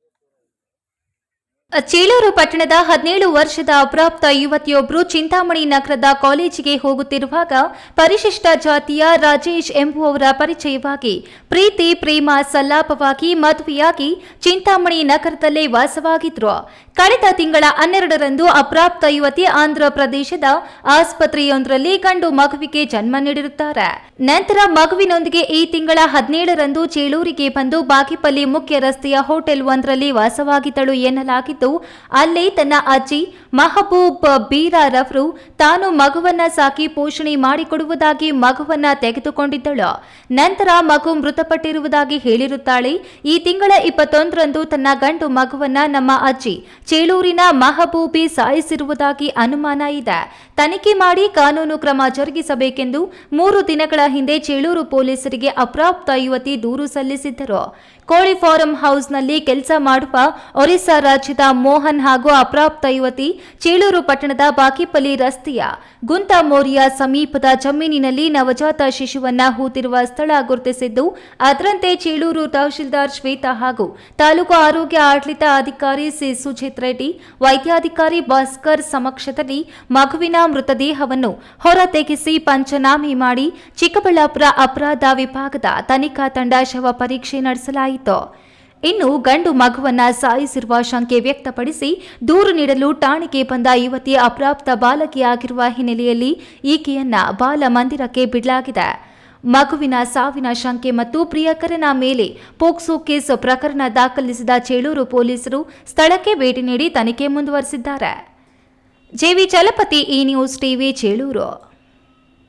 Yes, sir. Chelur ಪಟ್ಟಣದ ಹದಿನೇಳು ವರ್ಷದ ಅಪ್ರಾಪ್ತ ಯುವತಿಯೊಬ್ಬರು ಚಿಂತಾಮಣಿ ನಗರದ ಕಾಲೇಜಿಗೆ ಹೋಗುತ್ತಿರುವಾಗ ಪರಿಶಿಷ್ಟ ಜಾತಿಯ ರಾಜೇಶ್ ಎಂಬುವವರ ಪರಿಚಯವಾಗಿ ಪ್ರೀತಿ, ಪ್ರೇಮ, ಸಲ್ಲಾಪವಾಗಿ ಮದುವೆಯಾಗಿ ಚಿಂತಾಮಣಿ ನಗರದಲ್ಲೇ ವಾಸವಾಗಿದ್ರು. ಕಳೆದ ತಿಂಗಳ ಹನ್ನೆರಡರಂದು ಅಪ್ರಾಪ್ತ ಯುವತಿ ಆಂಧ್ರ ಪ್ರದೇಶದ ಆಸ್ಪತ್ರೆಯೊಂದರಲ್ಲಿ ಗಂಡು ಮಗುವಿಗೆ ಜನ್ಮ ನೀಡಿರುತ್ತಾರೆ. ನಂತರ ಮಗುವಿನೊಂದಿಗೆ ಈ ತಿಂಗಳ ಹದಿನೇಳರಂದು ಚೇಳೂರಿಗೆ ಬಂದು ಬಾಗಿಪಲ್ಲಿ ಮುಖ್ಯ ರಸ್ತೆಯ ಹೋಟೆಲ್ ಒಂದರಲ್ಲಿ ವಾಸವಾಗಿದ್ದಳು ಎನ್ನಲಾಗಿದ್ದು ಅಲ್ಲೇ ತನ್ನ ಅಜ್ಜಿ ಮಹಬೂಬ್ ಬೀರಾರವರು ತಾನು ಮಗುವನ್ನ ಸಾಕಿ ಪೋಷಣೆ ಮಾಡಿಕೊಡುವುದಾಗಿ ಮಗುವನ್ನ ತೆಗೆದುಕೊಂಡಿದ್ದಳು. ನಂತರ ಮಗು ಮೃತಪಟ್ಟಿರುವುದಾಗಿ ಹೇಳಿರುತ್ತಾಳೆ. ಈ ತಿಂಗಳ ಇಪ್ಪತ್ತೊಂದರಂದು ತನ್ನ ಗಂಡು ಮಗುವನ್ನ ನಮ್ಮ ಅಜ್ಜಿ ಚೇಳೂರಿನ ಮಹಬೂಬಿ ಸಾಯಿಸಿರುವುದಾಗಿ ಅನುಮಾನ ಇದೆ. ತನಿಖೆ ಮಾಡಿ ಕಾನೂನು ಕ್ರಮ ಜರುಗಿಸಬೇಕೆಂದು ಮೂರು ದಿನಗಳ ಹಿಂದೆ ಚೇಳೂರು ಪೊಲೀಸರಿಗೆ ಅಪ್ರಾಪ್ತ ಯುವತಿ ದೂರು ಸಲ್ಲಿಸಿದ್ದರು. ಕೋಳಿ ಫಾರಂ ಹೌಸ್ನಲ್ಲಿ ಕೆಲಸ ಮಾಡುವ ಒರಿಸ್ಸಾ ರಾಜ್ಯದ ಮೋಹನ್ ಹಾಗೂ ಅಪ್ರಾಪ್ತ ಯುವತಿ ಚೇಳೂರು ಪಟ್ಟಣದ ಬಾಕಿಪಲ್ಲಿ ರಸ್ತೆಯ ಗುಂತ ಮೋರಿಯಾ ಸಮೀಪದ ಜಮೀನಿನಲ್ಲಿ ನವಜಾತ ಶಿಶುವನ್ನ ಹೂತಿರುವ ಸ್ಥಳ ಗುರುತಿಸಿದ್ದು, ಅದರಂತೆ ಚೇಳೂರು ತಹಶೀಲ್ದಾರ್ ಶ್ವೇತಾ ಹಾಗೂ ತಾಲೂಕು ಆರೋಗ್ಯ ಆಡಳಿತ ಅಧಿಕಾರಿ ಸಿ ಸುಜಿತ್ ರೆಡ್ಡಿ, ವೈದ್ಯಾಧಿಕಾರಿ ಭಾಸ್ಕರ್ ಸಮಕ್ಷದಲ್ಲಿ ಮಗುವಿನ ಮೃತದೇಹವನ್ನು ಹೊರತೆಗೆಸಿ ಪಂಚನಾಮೆ ಮಾಡಿ ಚಿಕ್ಕಬಳ್ಳಾಪುರ ಅಪರಾಧ ವಿಭಾಗದ ತನಿಖಾ ತಂಡ ಶವ ಪರೀಕ್ಷೆ ನಡೆಸಲಾಯಿತು. ಇನ್ನು ಗಂಡು ಮಗುವನ್ನ ಸಾಯಿಸಿರುವ ಶಂಕೆ ವ್ಯಕ್ತಪಡಿಸಿ ದೂರು ನೀಡಲು ಠಾಣೆಗೆ ಬಂದ ಯುವತಿ ಅಪ್ರಾಪ್ತ ಬಾಲಕಿಯಾಗಿರುವ ಹಿನ್ನೆಲೆಯಲ್ಲಿ ಈಕೆಯನ್ನ ಬಾಲ ಮಂದಿರಕ್ಕೆ ಬಿಡಲಾಗಿದೆ. ಮಗುವಿನ ಸಾವಿನ ಶಂಕೆ ಮತ್ತು ಪ್ರಿಯಕರನ ಮೇಲೆ ಪೋಕ್ಸೋ ಕೇಸ್ ಪ್ರಕರಣ ದಾಖಲಿಸಿದ ಚೇಳೂರು ಪೊಲೀಸರು ಸ್ಥಳಕ್ಕೆ ಭೇಟಿ ನೀಡಿ ತನಿಖೆ ಮುಂದುವರೆಸಿದ್ದಾರೆ. ಜೆವಿ ಚಲಪತಿ ಈ ನ್ಯೂಸ್ ಟಿವಿ ಚೇಳೂರು.